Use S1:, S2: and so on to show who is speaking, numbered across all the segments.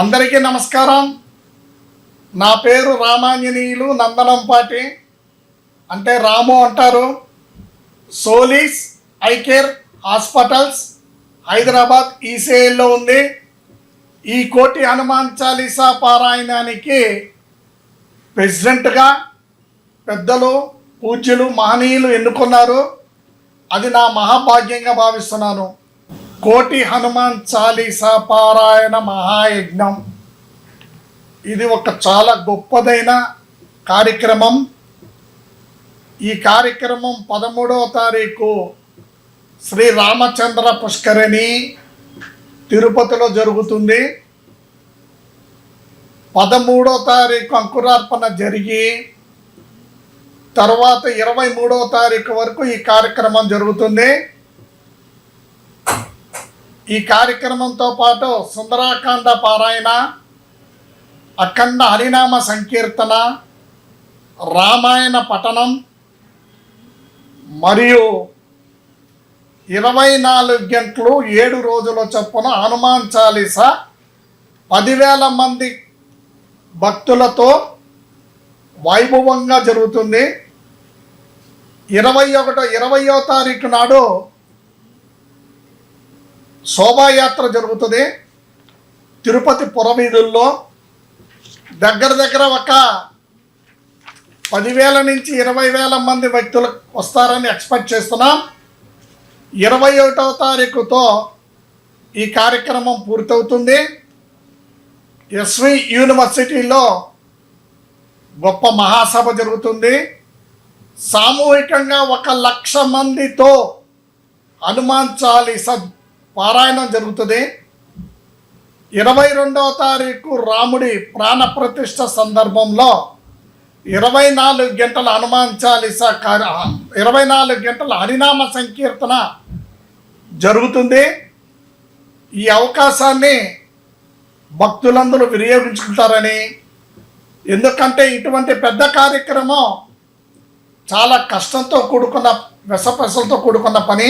S1: అందరికీ నమస్కారం. నా పేరు రామాంజనీయులు నందనంపాటి అంటే రాము అంటారు. సోలీస్ ఐకేర్ హాస్పిటల్స్ హైదరాబాద్ ఈసీఐలో ఉంది. ఈ కోటి హనుమాన్ చాలీసా పారాయణానికి ప్రెసిడెంట్గా పెద్దలు పూజ్యులు మహనీయులు ఎన్నుకున్నారు. అది నా మహాభాగ్యంగా భావిస్తున్నాను. కోటి హనుమాన్ చాలీసా పారాయణ మహాయజ్ఞం. ఇది ఒక చాలా గొప్పదైన కార్యక్రమం. ఈ కార్యక్రమం పదమూడవ తారీఖు శ్రీ రామచంద్ర పుష్కరిణి తిరుపతిలో జరుగుతుంది. పదమూడో తారీఖు అంకురార్పణ జరిగి తర్వాత ఇరవై మూడవ తారీఖు వరకు ఈ కార్యక్రమం జరుగుతుంది. ఈ కార్యక్రమంతో పాటు సుందరాకాండ పారాయణ అఖండ హరినామ సంకీర్తన రామాయణ పఠనం మరియు ఇరవై నాలుగు గంటలు ఏడు రోజుల చొప్పున హనుమాన్ చాలీస పదివేల మంది భక్తులతో వైభవంగా జరుగుతుంది. ఇరవై ఒకటో ఇరవయో తారీఖు నాడు శోభాయాత్ర జరుగుతుంది. తిరుపతి పురవీధుల్లో దగ్గర దగ్గర ఒక పదివేల నుంచి ఇరవై వేల మంది వ్యక్తులు వస్తారని ఎక్స్పెక్ట్ చేస్తున్నాం. ఇరవై ఒకటవ తారీఖుతో ఈ కార్యక్రమం పూర్తవుతుంది. ఎస్వి యూనివర్సిటీలో గొప్ప మహాసభ జరుగుతుంది. సామూహికంగా ఒక లక్ష మందితో హనుమాన్ చాలీస పారాయణం జరుగుతుంది. ఇరవై రెండవ తారీఖు రాముడి ప్రాణప్రతిష్ట సందర్భంలో ఇరవై నాలుగు గంటల హనుమాన్ చాలీస కార్య ఇరవై నాలుగు గంటల హరినామ సంకీర్తన జరుగుతుంది. ఈ అవకాశాన్ని భక్తులందరూ వినియోగించుకుంటారని ఎందుకంటే ఇటువంటి పెద్ద కార్యక్రమం చాలా కష్టంతో కూడుకున్న వెసపెసలతో కూడుకున్న పని.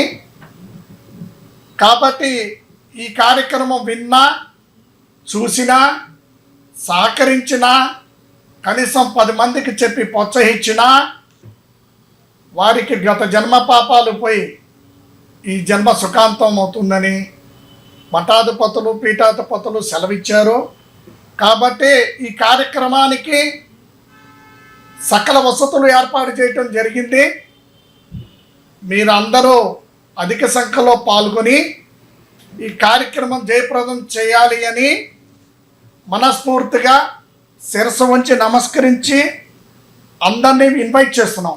S1: కాబట్టి ఈ కార్యక్రమం విన్నా చూసినా సహకరించినా కనీసం పది మందికి చెప్పి ప్రోత్సహించినా వారికి గత జన్మ పాపాలు పోయి ఈ జన్మ సుఖాంతం అవుతుందని మఠాధిపతులు పీఠాధిపతులు సెలవిచ్చారు. కాబట్టి ఈ కార్యక్రమానికి సకల వసతులు ఏర్పాటు చేయటం జరిగింది. మీరందరూ అధిక సంఖ్యలో పాల్గొని ఈ కార్యక్రమం జయప్రదం చేయాలి అని మనస్ఫూర్తిగా శిరస్సు వంచి నమస్కరించి అందరినీ ఇన్వైట్ చేస్తున్నాం.